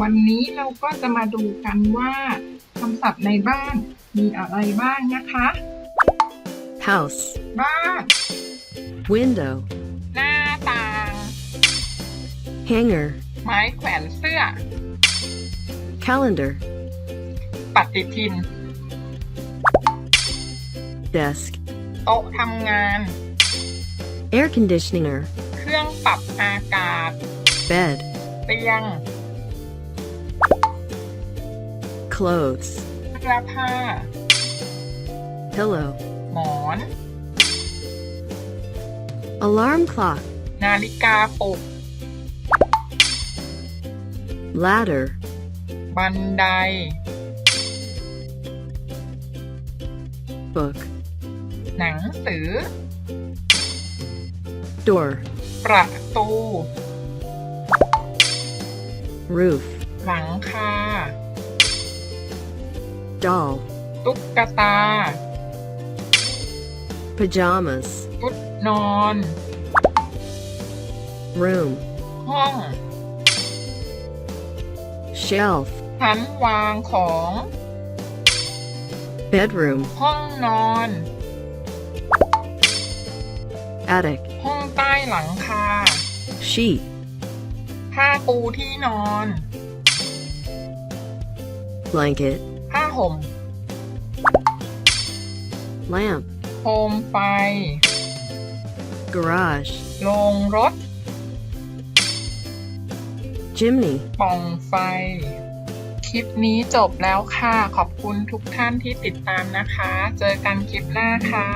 วันนี้เราก็จะมาดูกันว่าคำศัพท์ในบ้านมีอะไรบ้างนะคะ house, บ้าน window, หน้าต่าง hanger, ไม้แขวนเสื้อ calendar, ปฏิทิน desk, โต๊ะทำงาน air conditioner, เครื่องปรับอากาศ bed, เตียง clothes, เสื้อผ้า pillow, หมอน alarm clock, นาฬิกาปลุก ladder, บันได book, หนังสือ door, ประตู roof, หลังคา doll, ตุ๊กตา pajamas, ชุดนอน room, ห้อง shelf, ชั้นวางของ bedroom, ห้องนอน attic, ห้องใต้หลังคา sheet, ผ้าปูที่นอน blanket, ผ้าห่ม lamp, โคมไฟ garage, โรงรถ chimney. ปล่องไฟ คลิปนี้จบแล้วค่ะ ขอบคุณทุกท่านที่ติดตามนะคะ เจอกันคลิปหน้าค่ะ